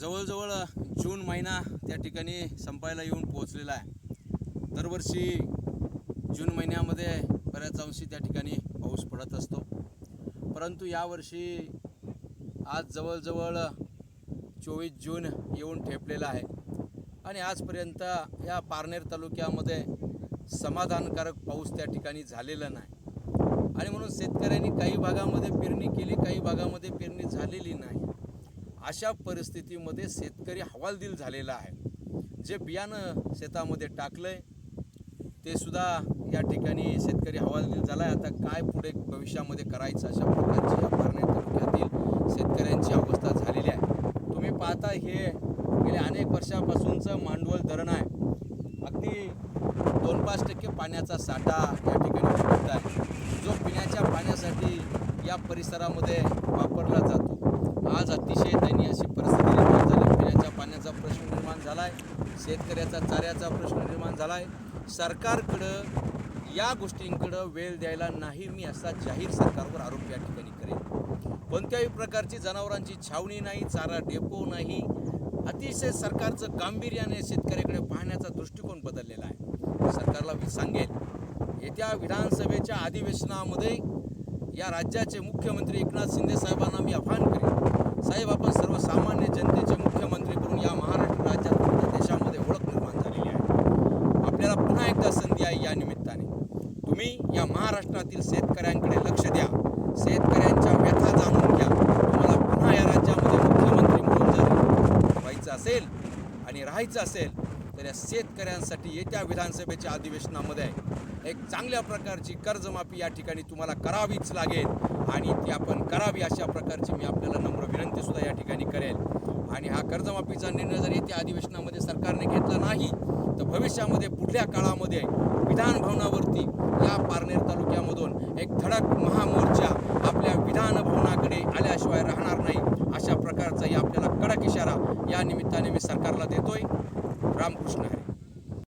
जवळजवळ जून महिना त्या ठिकाणी संपायला येऊन पोहोचलेला आहे. दरवर्षी जून महिन्यामध्ये बऱ्याच अंशी त्या ठिकाणी पाऊस पडत असतो. परंतु यावर्षी आज जवळजवळ चोवीस जून येऊन ठेपलेला आहे. आणि आजपर्यंत या पारनेर तालुक्यामध्ये समाधानकारक पाऊस त्या ठिकाणी झालेला नाही. आणि म्हणून शेतकऱ्यांनी काही भागामध्ये पेरणी केली काही भागामध्ये पेरणी झालेली नाही. अशा परिस्थितीमध्ये शेतकरी हवालदिल झालेला आहे. जे बियाणं शेतामध्ये टाकलं आहे ते सुद्धा या ठिकाणी शेतकरी हवालदिल झाला आहे आता काय पुढे भविष्यामध्ये करायचं अशा प्रकारची या पारणे तालुक्यातील शेतकऱ्यांची अवस्था झालेली आहे. तुम्ही पाहता हे गेल्या अनेक वर्षापासूनचं मांडवल धरण आहे. अगदी दोन पाच टक्के पाण्याचा साठा या ठिकाणी उपलब्ध आहे. जो पिण्याच्या पाण्यासाठी या परिसरामध्ये वापरला जातो आज अतिशय दयनीय अशी परिस्थिती निर्माण झाली पिण्याच्या पाण्याचा प्रश्न निर्माण झाला आहे शेतकऱ्याचा चाऱ्याचा प्रश्न निर्माण झाला आहे सरकारकडं या गोष्टींकडं वेळ द्यायला नाही मी असा जाहीर सरकारवर आरोप या ठिकाणी करेन. कोणत्याही प्रकारची जनावरांची छावणी नाही चारा डेपो नाही. अतिशय सरकारचं गांभीर्याने शेतकऱ्याकडे पाहण्याचा दृष्टिकोन बदललेला आहे. सरकारला मी सांगेन येत्या विधानसभेच्या अधिवेशनामध्ये या राज्याचे मुख्यमंत्री एकनाथ शिंदे साहेबांना मी आव्हान करेन साहेब आपण सर्वसामान्य जनतेचे मुख्यमंत्री करून या महाराष्ट्र राज्यात पूर्ण देशामध्ये ओळख निर्माण झालेली आहे आपल्याला पुन्हा एकदा संधी आहे या निमित्ताने. तुम्ही या महाराष्ट्रातील शेतकऱ्यांकडे लक्ष द्या. शेतकऱ्यांच्या व्यथा जाणून घ्या. तुम्हाला पुन्हा या राज्यामध्ये मुख्यमंत्री म्हणून जर व्हायचं असेल आणि राहायचं असेल तर या शेतकऱ्यांसाठी येत्या विधानसभेच्या अधिवेशनामध्ये एक चांगल्या प्रकारची कर्जमाफी या ठिकाणी तुम्हाला करावीच लागेल. आणि ती आपण करावी अशा प्रकारची मी आपल्याला नम्र विनंतीसुद्धा या ठिकाणी करेल. आणि हा कर्जमाफीचा निर्णय जर येत्या अधिवेशन सरकारने घेतला नाही तर भविष्यामध्ये पुढल्या काळामध्ये विधान भवनावरती या पारनेर तालुक्यामधून एक धडक महामोर्चा आपल्या विधान भवनाकडे आल्याशिवाय राहणार नाही अशा प्रकारचाही आपल्याला कडक इशारा या निमित्ताने मी सरकारला देतोय. रामकृष्ण हरी.